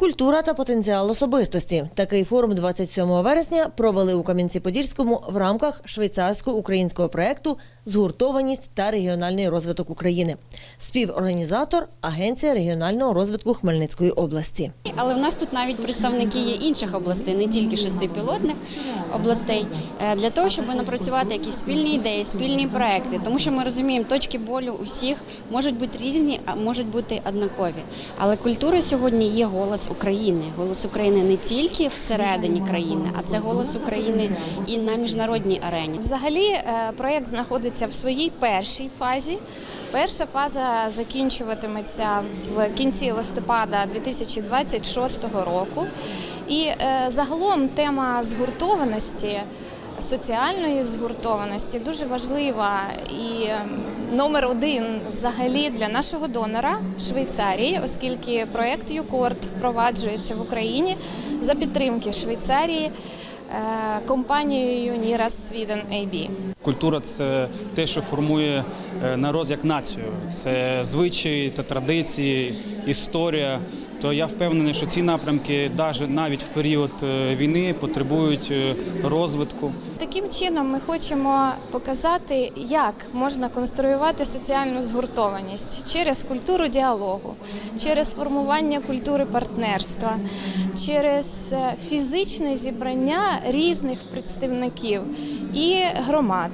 Культура та потенціал особистості. Такий форум 27 вересня провели у Кам'янці-Подільському в рамках швейцарсько-українського проєкту Згуртованість та регіональний розвиток України. Співорганізатор Агенція регіонального розвитку Хмельницької області. Але в нас тут навіть представники є інших областей, не тільки шести пілотних областей, е, для того, щоб напрацювати якісь спільні ідеї, спільні проекти. Тому що ми розуміємо, точки болю у всіх можуть бути різні, а можуть бути однакові. Але культура сьогодні є голос України. Голос України не тільки всередині країни, а це голос України і на міжнародній арені. Взагалі, проект проєкт знаходиться в своїй першій фазі. Перша фаза закінчуватиметься в кінці листопада 2026 року. І е, загалом тема згуртованості, соціальної згуртованості дуже важлива і е, номер один взагалі для нашого донора Швейцарії, оскільки проєкт ЮКОРД впроваджується в Україні за підтримки Швейцарії е, компанією Niras Sweden AB. Культура це те, що формує е, народ як націю. Це звичаї та традиції, історія. То я впевнений, що ці напрямки навіть в період е, війни потребують е, розвитку. Таким чином ми хочемо показати, як можна конструювати соціальну згуртованість через культуру діалогу, через формування культури партнерства, через е, фізичне зібрання різних представників і громад.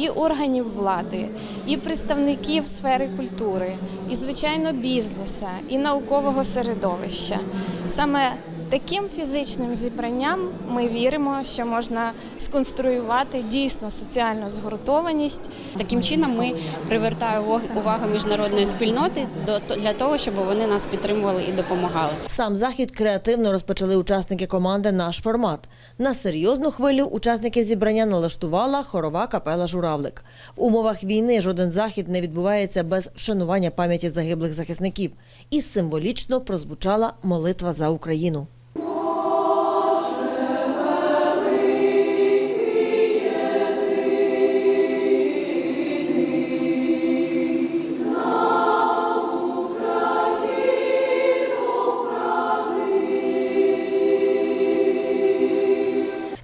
І органів влади, і представників сфери культури, і звичайно бізнеса, і наукового середовища. Саме таким фізичним зібранням ми віримо, що можна сконструювати дійсно соціальну згуртованість Таким чином ми привертаємо увагу міжнародної спільноти до для того, щоб вони нас підтримували і допомагали. Сам захід креативно розпочали учасники команди Наш формат. На серйозну хвилю учасників зібрання налаштувала хорова капела Журавлик. В умовах війни жоден захід не відбувається без вшанування пам'яті загиблих захисників. І символічно прозвучала молитва за Україну.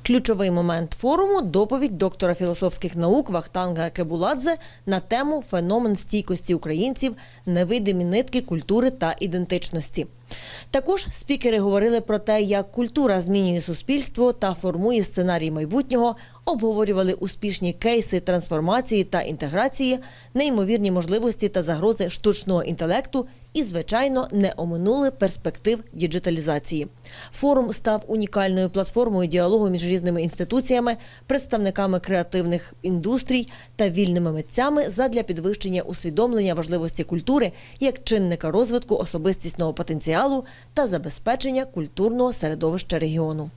Ключовий момент форуму доповідь доктора філософських наук Вахтанга Кебуладзе на тему феномен стійкості українців, невидимі нитки культури та ідентичності. Також спікери говорили про те, як культура змінює суспільство та формує сценарій майбутнього, обговорювали успішні кейси трансформації та інтеграції, неймовірні можливості та загрози штучного інтелекту і, звичайно, не оминули перспектив діджиталізації. Форум став унікальною платформою діалогу між різними інституціями, представниками креативних індустрій та вільними митцями задля підвищення усвідомлення важливості культури як чинника розвитку особистісного потенціалу та забезпечення культурного середовища регіону.